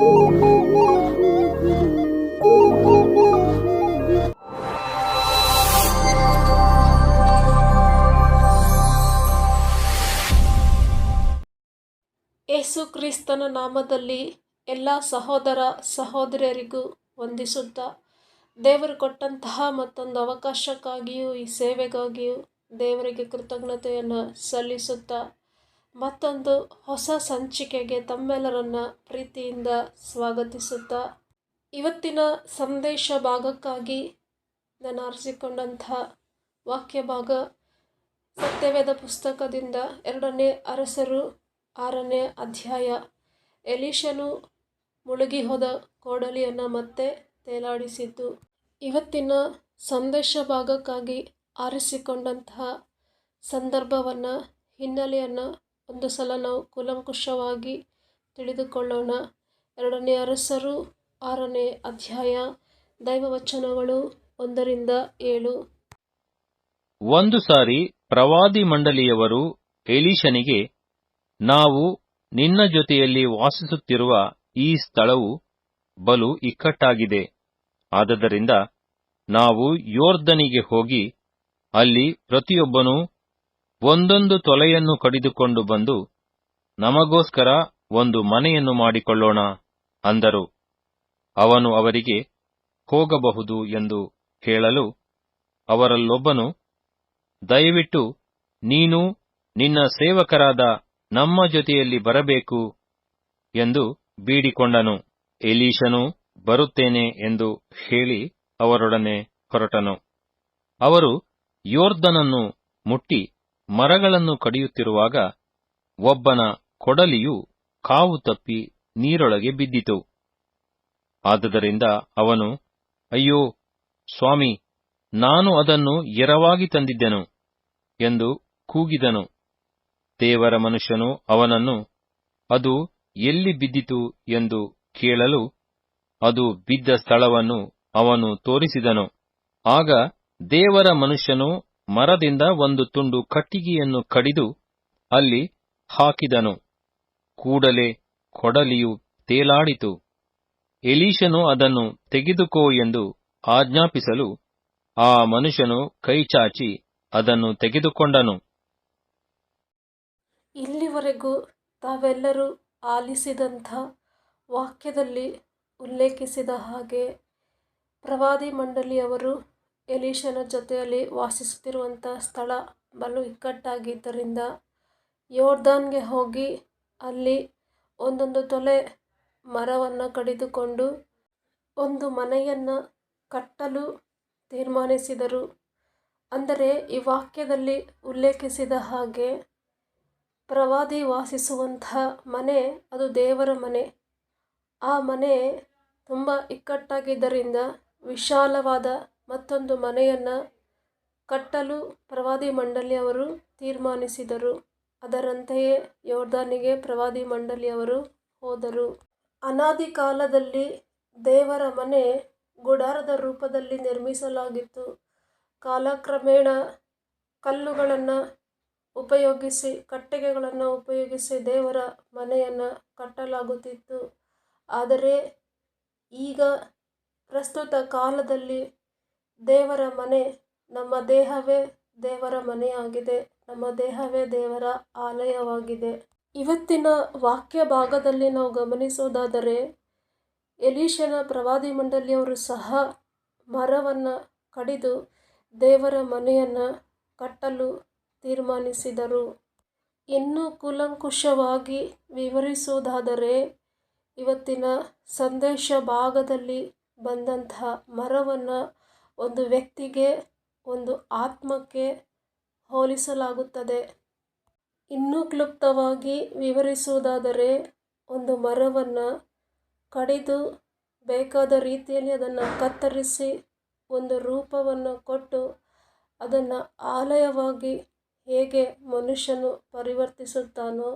ಯೇಸು ಕ್ರಿಸ್ತನ ನಾಮದಲ್ಲಿ ಎಲ್ಲ ಸಹೋದರ ಸಹೋದರಿಯರಿಗೂ ವಂದಿಸುತ್ತಾ ದೇವರು ಕೊಟ್ಟಂತಹ ಮತ್ತೊಂದು ಅವಕಾಶಕ್ಕಾಗಿಯೂ ಈ ಸೇವೆಗಾಗಿಯೂ ದೇವರಿಗೆ ಕೃತಜ್ಞತೆಯನ್ನು ಸಲ್ಲಿಸುತ್ತಾ ಮತ್ತೊಂದು ಹೊಸ ಸಂಚಿಕೆಗೆ ತಮ್ಮೆಲ್ಲರನ್ನ ಪ್ರೀತಿಯಿಂದ ಸ್ವಾಗತಿಸುತ್ತಾ ಇವತ್ತಿನ ಸಂದೇಶ ಭಾಗಕ್ಕಾಗಿ ನಾನು ಆರಿಸಿಕೊಂಡಂತಹ ವಾಕ್ಯ ಭಾಗ ಸತ್ಯವೇದ ಪುಸ್ತಕದಿಂದ ಎರಡನೇ ಅರಸರು ಆರನೇ ಅಧ್ಯಾಯ. ಎಲೀಶನು ಮುಳುಗಿ ಹೋದ ಕೋಡಲಿಯನ್ನು ಮತ್ತೆ ತೇಲಾಡಿಸಿತು ಇವತ್ತಿನ ಸಂದೇಶ ಭಾಗಕ್ಕಾಗಿ ಆರಿಸಿಕೊಂಡಂತಹ ಸಂದರ್ಭವನ್ನು, ಹಿನ್ನೆಲೆಯನ್ನು ಒಂದು ಸಲ ನಾವು ಕೂಲಂಕುಷವಾಗಿ ತಿಳಿದುಕೊಳ್ಳೋಣ. ಎರಡನೇ ಅರಸರು, ಆರನೇ ಅಧ್ಯಾಯ, ದೈವವಚನಗಳು ಒಂದರಿಂದ ಏಳು. ಒಂದು ಸಾರಿ ಪ್ರವಾದಿ ಮಂಡಳಿಯವರು ಎಲೀಶನಿಗೆ ನಾವು ನಿನ್ನ ಜೊತೆಯಲ್ಲಿ ವಾಸಿಸುತ್ತಿರುವ ಈ ಸ್ಥಳವು ಬಲು ಇಕ್ಕಟ್ಟಾಗಿದೆ. ಆದದರಿಂದ ನಾವು ಯೋರ್ಧನಿಗೆ ಹೋಗಿ ಅಲ್ಲಿ ಪ್ರತಿಯೊಬ್ಬನೂ ಒಂದೊಂದು ತೊಲೆಯನ್ನು ಕಡಿದುಕೊಂಡು ಬಂದು, ನಮಗೋಸ್ಕರ ಒಂದು ಮನೆಯನ್ನು ಮಾಡಿಕೊಳ್ಳೋಣ ಅಂದರು. ಅವನು ಅವರಿಗೆ, ಹೋಗಬಹುದು ಎಂದು ಹೇಳಲು ಅವರಲ್ಲೊಬ್ಬನು, ದಯವಿಟ್ಟು ನೀನು ನಿನ್ನ ಸೇವಕರಾದ ನಮ್ಮ ಜೊತೆಯಲ್ಲಿ ಬರಬೇಕು ಎಂದು ಬೀಡಿಕೊಂಡನು. ಎಲೀಶನು ಬರುತ್ತೇನೆ ಎಂದು ಹೇಳಿ ಅವರೊಡನೆ ಹೊರಟನು. ಅವರು ಯೋರ್ಧನನ್ನು ಮುಟ್ಟಿ ಮರಗಳನ್ನು ಕಡಿಯುತ್ತಿರುವಾಗ ಒಬ್ಬನ ಕೊಡಲಿಯು ಕಾವು ತಪ್ಪಿ ನೀರೊಳಗೆ ಬಿದ್ದಿತು. ಆದುದರಿಂದ ಅವನು, ಅಯ್ಯೋ, ಸ್ವಾಮಿ, ನಾನು ಅದನ್ನು ಎರವಾಗಿ ತಂದಿದ್ದೆನು ಎಂದು ಕೂಗಿದನು. ದೇವರ ಮನುಷ್ಯನು ಅವನನ್ನು, ಅದು ಎಲ್ಲಿ ಬಿದ್ದಿತು ಎಂದು ಕೇಳಲು ಅದು ಬಿದ್ದ ಸ್ಥಳವನ್ನು ಅವನು ತೋರಿಸಿದನು. ಆಗ ದೇವರ ಮನುಷ್ಯನು ಮರದಿಂದ ಒಂದು ತುಂಡು ಕಟ್ಟಿಗೆಯನ್ನು ಕಡಿದು ಅಲ್ಲಿ ಹಾಕಿದನು. ಕೂಡಲೇ ಕೊಡಲಿಯು ತೇಲಾಡಿತು. ಎಲೀಶನು ಅದನ್ನು ತೆಗೆದುಕೋ ಎಂದು ಆಜ್ಞಾಪಿಸಲು ಆ ಮನುಷ್ಯನು ಕೈಚಾಚಿ ಅದನ್ನು ತೆಗೆದುಕೊಂಡನು. ಇಲ್ಲಿವರೆಗೂ ತಾವೆಲ್ಲರೂ ಆಲಿಸಿದಂಥ ವಾಕ್ಯದಲ್ಲಿ ಉಲ್ಲೇಖಿಸಿದ ಹಾಗೆ ಪ್ರವಾದಿ ಮಂಡಳಿಯವರು ಎಲೀಶನ ಜೊತೆಯಲ್ಲಿ ವಾಸಿಸುತ್ತಿರುವಂಥ ಸ್ಥಳ ಬಲು ಇಕ್ಕಟ್ಟಾಗಿದ್ದರಿಂದ ಯೋರ್ದಾನ್ಗೆ ಹೋಗಿ ಅಲ್ಲಿ ಒಂದೊಂದು ತೊಲೆ ಮರವನ್ನು ಕಡಿದುಕೊಂಡು ಒಂದು ಮನೆಯನ್ನು ಕಟ್ಟಲು ತೀರ್ಮಾನಿಸಿದರು. ಅಂದರೆ ಈ ವಾಕ್ಯದಲ್ಲಿ ಉಲ್ಲೇಖಿಸಿದ ಹಾಗೆ ಪ್ರವಾದಿ ವಾಸಿಸುವಂಥ ಮನೆ ಅದು ದೇವರ ಮನೆ. ಆ ಮನೆ ತುಂಬ ಇಕ್ಕಟ್ಟಾಗಿದ್ದರಿಂದ ವಿಶಾಲವಾದ ಮತ್ತೊಂದು ಮನೆಯನ್ನು ಕಟ್ಟಲು ಪ್ರವಾದಿ ಮಂಡಳಿಯವರು ತೀರ್ಮಾನಿಸಿದರು. ಅದರಂತೆಯೇ ಯೋರ್ದಾನಿಗೆ ಪ್ರವಾದಿ ಮಂಡಳಿಯವರು ಹೋದರು. ಅನಾದಿ ಕಾಲದಲ್ಲಿ ದೇವರ ಮನೆ ಗುಡಾರದ ರೂಪದಲ್ಲಿ ನಿರ್ಮಿಸಲಾಗಿತ್ತು. ಕಾಲಕ್ರಮೇಣ ಕಲ್ಲುಗಳನ್ನು ಉಪಯೋಗಿಸಿ, ಕಟ್ಟಿಗೆಗಳನ್ನು ಉಪಯೋಗಿಸಿ ದೇವರ ಮನೆಯನ್ನು ಕಟ್ಟಲಾಗುತ್ತಿತ್ತು. ಆದರೆ ಈಗ ಪ್ರಸ್ತುತ ಕಾಲದಲ್ಲಿ ದೇವರ ಮನೆ, ನಮ್ಮ ದೇಹವೇ ದೇವರ ಮನೆಯಾಗಿದೆ, ನಮ್ಮ ದೇಹವೇ ದೇವರ ಆಲಯವಾಗಿದೆ. ಇವತ್ತಿನ ವಾಕ್ಯ ಭಾಗದಲ್ಲಿ ನಾವು ಗಮನಿಸೋದಾದರೆ ಎಲೀಶನ ಪ್ರವಾದಿ ಮಂಡಳಿಯವರು ಸಹ ಮರವನ್ನು ಕಡಿದು ದೇವರ ಮನೆಯನ್ನು ಕಟ್ಟಲು ತೀರ್ಮಾನಿಸಿದರು. ಇನ್ನೂ ಕೂಲಂಕುಷವಾಗಿ ವಿವರಿಸುವುದಾದರೆ ಇವತ್ತಿನ ಸಂದೇಶ ಭಾಗದಲ್ಲಿ ಬಂದಂತಹ ಮರವನ್ನು ಒಂದು ವ್ಯಕ್ತಿಗೆ ಒಂದು ಆತ್ಮಕ್ಕೆ ಹೋಲಿಸಲಾಗುತ್ತದೆ. ಇನ್ನೂ ಕ್ಲುಪ್ತವಾಗಿ ವಿವರಿಸುವುದಾದರೆ, ಒಂದು ಮರವನ್ನು ಕಡಿದು ಬೇಕಾದ ರೀತಿಯಲ್ಲಿ ಅದನ್ನು ಕತ್ತರಿಸಿ ಒಂದು ರೂಪವನ್ನು ಕೊಟ್ಟು ಅದನ್ನು ಆಲಯವಾಗಿ ಹೇಗೆ ಮನುಷ್ಯನು ಪರಿವರ್ತಿಸುತ್ತಾನೋ,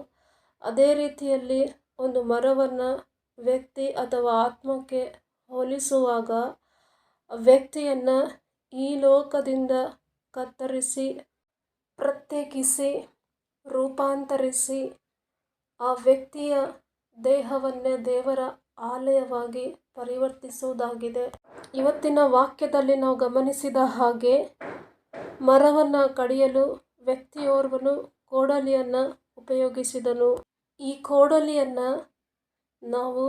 ಅದೇ ರೀತಿಯಲ್ಲಿ ಒಂದು ಮರವನ್ನು ವ್ಯಕ್ತಿ ಅಥವಾ ಆತ್ಮಕ್ಕೆ ಹೋಲಿಸುವಾಗ ವ್ಯಕ್ತಿಯನ್ನು ಈ ಲೋಕದಿಂದ ಕತ್ತರಿಸಿ, ಪ್ರತ್ಯೇಕಿಸಿ, ರೂಪಾಂತರಿಸಿ, ಆ ವ್ಯಕ್ತಿಯ ದೇಹವನ್ನೇ ದೇವರ ಆಲಯವಾಗಿ ಪರಿವರ್ತಿಸುವುದಾಗಿದೆ. ಇವತ್ತಿನ ವಾಕ್ಯದಲ್ಲಿ ನಾವು ಗಮನಿಸಿದ ಹಾಗೆ, ಮರವನ್ನು ಕಡಿಯಲು ವ್ಯಕ್ತಿಯೋರ್ವನು ಕೋಡಲಿಯನ್ನು ಉಪಯೋಗಿಸಿದನು. ಈ ಕೋಡಲಿಯನ್ನು ನಾವು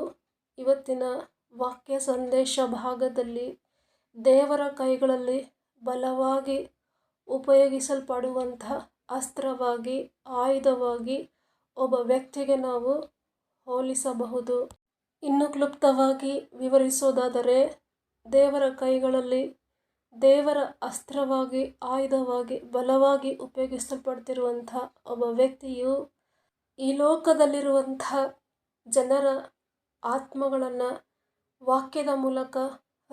ಇವತ್ತಿನ ವಾಕ್ಯ ಸಂದೇಶ ಭಾಗದಲ್ಲಿ ದೇವರ ಕೈಗಳಲ್ಲಿ ಬಲವಾಗಿ ಉಪಯೋಗಿಸಲ್ಪಡುವಂಥ ಅಸ್ತ್ರವಾಗಿ, ಆಯುಧವಾಗಿ ಒಬ್ಬ ವ್ಯಕ್ತಿಗೆ ನಾವು ಹೋಲಿಸಬಹುದು. ಇನ್ನು ಕ್ಲುಪ್ತವಾಗಿ ವಿವರಿಸೋದಾದರೆ ದೇವರ ಕೈಗಳಲ್ಲಿ ದೇವರ ಅಸ್ತ್ರವಾಗಿ, ಆಯುಧವಾಗಿ ಬಲವಾಗಿ ಉಪಯೋಗಿಸಲ್ಪಡ್ತಿರುವಂಥ ಒಬ್ಬ ವ್ಯಕ್ತಿಯು ಈ ಲೋಕದಲ್ಲಿರುವಂಥ ಜನರ ಆತ್ಮಗಳನ್ನು ವಾಕ್ಯದ ಮೂಲಕ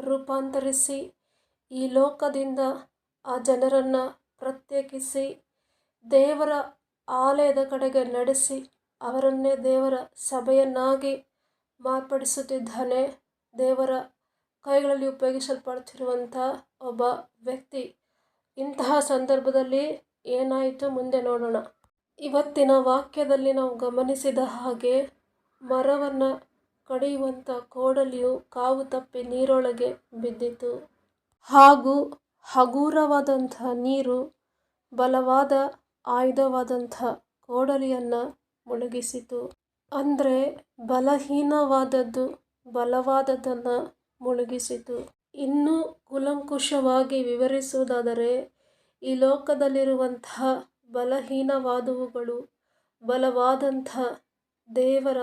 ರೂಪಾಂತರಿಸಿ, ಈ ಲೋಕದಿಂದ ಆ ಜನರನ್ನು ಪ್ರತ್ಯೇಕಿಸಿ, ದೇವರ ಆಲಯದ ಕಡೆಗೆ ನಡೆಸಿ, ಅವರನ್ನೇ ದೇವರ ಸಭೆಯನ್ನಾಗಿ ಮಾರ್ಪಡಿಸುತ್ತಿದ್ದಾನೆ. ದೇವರ ಕೈಗಳಲ್ಲಿ ಉಪಯೋಗಿಸಲ್ಪಡ್ತಿರುವಂಥ ಒಬ್ಬ ವ್ಯಕ್ತಿ. ಇಂತಹ ಸಂದರ್ಭದಲ್ಲಿ ಏನಾಯಿತು ಮುಂದೆ ನೋಡೋಣ. ಇವತ್ತಿನ ವಾಕ್ಯದಲ್ಲಿ ನಾವು ಗಮನಿಸಿದ ಹಾಗೆ ಮರವನ್ನು ಕಡಿಯುವಂಥ ಕೋಡಲಿಯು ಕಾವು ತಪ್ಪಿ ನೀರೊಳಗೆ ಬಿದ್ದಿತು. ಹಾಗೂ ಹಗುರವಾದಂಥ ನೀರು ಬಲವಾದ ಆಯುಧವಾದಂಥ ಕೋಡಲಿಯನ್ನು ಮುಳುಗಿಸಿತು. ಅಂದರೆ ಬಲಹೀನವಾದದ್ದು ಬಲವಾದದ್ದನ್ನು ಮುಳುಗಿಸಿತು. ಇನ್ನೂ ಕುಲಂಕುಷವಾಗಿ ವಿವರಿಸುವುದಾದರೆ, ಈ ಲೋಕದಲ್ಲಿರುವಂತಹ ಬಲಹೀನವಾದವುಗಳು ಬಲವಾದಂಥ ದೇವರ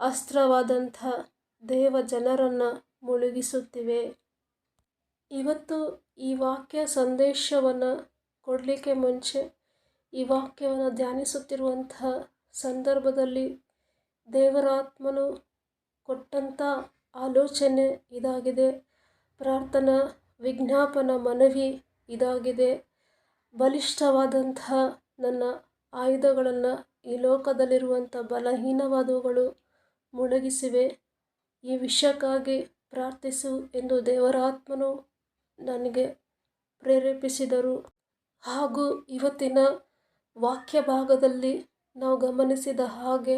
ಅಸ್ತ್ರವಾದಂಥ ದೇವ ಜನರನ್ನು ಮುಳುಗಿಸುತ್ತಿವೆ. ಇವತ್ತು ಈ ವಾಕ್ಯ ಸಂದೇಶವನ್ನು ಕೊಡಲಿಕ್ಕೆ ಮುಂಚೆ ಈ ವಾಕ್ಯವನ್ನು ಧ್ಯಾನಿಸುತ್ತಿರುವಂತಹ ಸಂದರ್ಭದಲ್ಲಿ ದೇವರಾತ್ಮನು ಕೊಟ್ಟಂಥ ಆಲೋಚನೆ ಇದಾಗಿದೆ. ಪ್ರಾರ್ಥನಾ ವಿಜ್ಞಾಪನ ಮನವಿ ಇದಾಗಿದೆ. ಬಲಿಷ್ಠವಾದಂಥ ನನ್ನ ಆಯುಧಗಳನ್ನು ಈ ಲೋಕದಲ್ಲಿರುವಂಥ ಬಲಹೀನವಾದವುಗಳು ಮುಳುಗಿಸಿವೆ. ಈ ವಿಷಯಕ್ಕಾಗಿ ಪ್ರಾರ್ಥಿಸು ಎಂದು ದೇವರಾತ್ಮನು ನನಗೆ ಪ್ರೇರೇಪಿಸಿದರು. ಹಾಗೂ ಇವತ್ತಿನ ವಾಕ್ಯ ಭಾಗದಲ್ಲಿ ನಾವು ಗಮನಿಸಿದ ಹಾಗೆ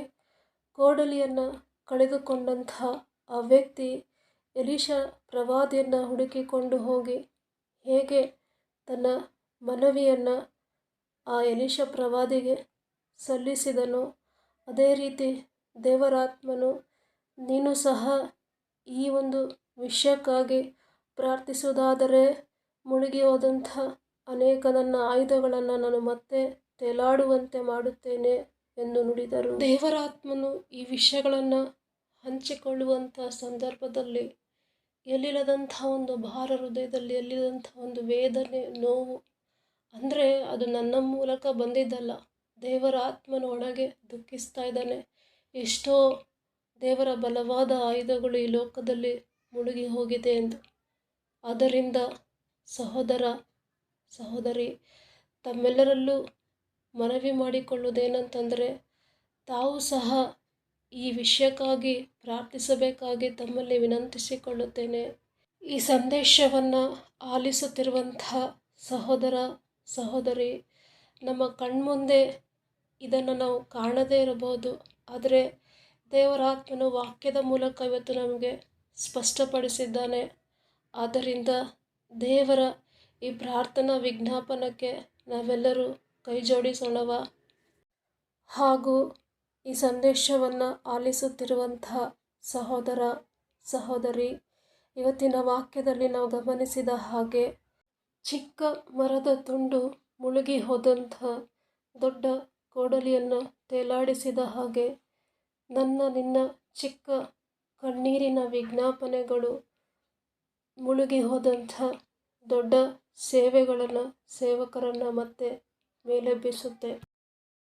ಕೋಡಲಿಯನ್ನು ಕಳೆದುಕೊಂಡಂತಹ ಆ ವ್ಯಕ್ತಿ ಎಲೀಶ ಪ್ರವಾದಿಯನ್ನು ಹುಡುಕಿಕೊಂಡು ಹೋಗಿ ಹೇಗೆ ತನ್ನ ಮನವಿಯನ್ನು ಆ ಎಲೀಶ ಪ್ರವಾದಿಗೆ ಸಲ್ಲಿಸಿದನೋ ಅದೇ ರೀತಿ ದೇವರಾತ್ಮನು, ನೀನು ಸಹ ಈ ಒಂದು ವಿಷಯಕ್ಕಾಗಿ ಪ್ರಾರ್ಥಿಸುವುದಾದರೆ ಮುಳುಗಿ ಹೋದಂಥ ಅನೇಕ ನನ್ನ ಆಯುಧಗಳನ್ನು ನಾನು ಮತ್ತೆ ತೇಲಾಡುವಂತೆ ಮಾಡುತ್ತೇನೆ ಎಂದು ನುಡಿದರು. ದೇವರಾತ್ಮನು ಈ ವಿಷಯಗಳನ್ನು ಹಂಚಿಕೊಳ್ಳುವಂಥ ಸಂದರ್ಭದಲ್ಲಿ ಎಲ್ಲಿಲ್ಲದಂಥ ಒಂದು ಭಾರ ಹೃದಯದಲ್ಲಿ, ಎಲ್ಲಿಲ್ಲದಂಥ ಒಂದು ವೇದನೆ, ನೋವು, ಅಂದರೆ ಅದು ನನ್ನ ಮೂಲಕ ಬಂದಿದ್ದಲ್ಲ ದೇವರ ಆತ್ಮನ ಒಳಗೆ ದುಃಖಿಸ್ತಾ ಇದ್ದಾನೆ. ಎಷ್ಟೋ ದೇವರ ಬಲವಾದ ಆಯುಧಗಳು ಈ ಲೋಕದಲ್ಲಿ ಮುಳುಗಿ ಹೋಗಿದೆ ಎಂದು. ಆದ್ದರಿಂದ ಸಹೋದರ, ಸಹೋದರಿ, ತಮ್ಮೆಲ್ಲರಲ್ಲೂ ಮನವಿ ಮಾಡಿಕೊಳ್ಳುವುದೇನಂತಂದರೆ, ತಾವು ಸಹ ಈ ವಿಷಯಕ್ಕಾಗಿ ಪ್ರಾರ್ಥಿಸಬೇಕಾಗಿ ತಮ್ಮಲ್ಲಿ ವಿನಂತಿಸಿಕೊಳ್ಳುತ್ತೇನೆ. ಈ ಸಂದೇಶವನ್ನು ಆಲಿಸುತ್ತಿರುವಂಥ ಸಹೋದರ, ಸಹೋದರಿ, ನಮ್ಮ ಕಣ್ಮುಂದೆ ಇದನ್ನು ನಾವು ಕಾಣದೇ ಇರಬಹುದು. ಆದರೆ ದೇವರಾತ್ಮನು ವಾಕ್ಯದ ಮೂಲಕ ಇವತ್ತು ನಮಗೆ ಸ್ಪಷ್ಟಪಡಿಸಿದ್ದಾನೆ. ಆದ್ದರಿಂದ ದೇವರ ಈ ಪ್ರಾರ್ಥನಾ ವಿಜ್ಞಾಪನಕ್ಕೆ ನಾವೆಲ್ಲರೂ ಕೈ ಜೋಡಿಸೋಣವ ಹಾಗೂ ಈ ಸಂದೇಶವನ್ನು ಆಲಿಸುತ್ತಿರುವಂಥ ಸಹೋದರ, ಸಹೋದರಿ, ಇವತ್ತಿನ ವಾಕ್ಯದಲ್ಲಿ ನಾವು ಗಮನಿಸಿದ ಹಾಗೆ ಚಿಕ್ಕ ಮರದ ತುಂಡು ಮುಳುಗಿ ಹೋದಂಥ ದೊಡ್ಡ ಕೋಡಲಿಯನ್ನು ತೇಲಾಡಿಸಿದ ಹಾಗೆ ನನ್ನ ನಿನ್ನ ಚಿಕ್ಕ ಕಣ್ಣೀರಿನ ವಿಜ್ಞಾಪನೆಗಳು ಮುಳುಗಿ ಹೋದಂಥ ದೊಡ್ಡ ಸೇವೆಗಳನ್ನು ಸೇವಕರನ್ನು ಮತ್ತೆ ಮೇಲೆಬ್ಬಿಸುತ್ತೆ.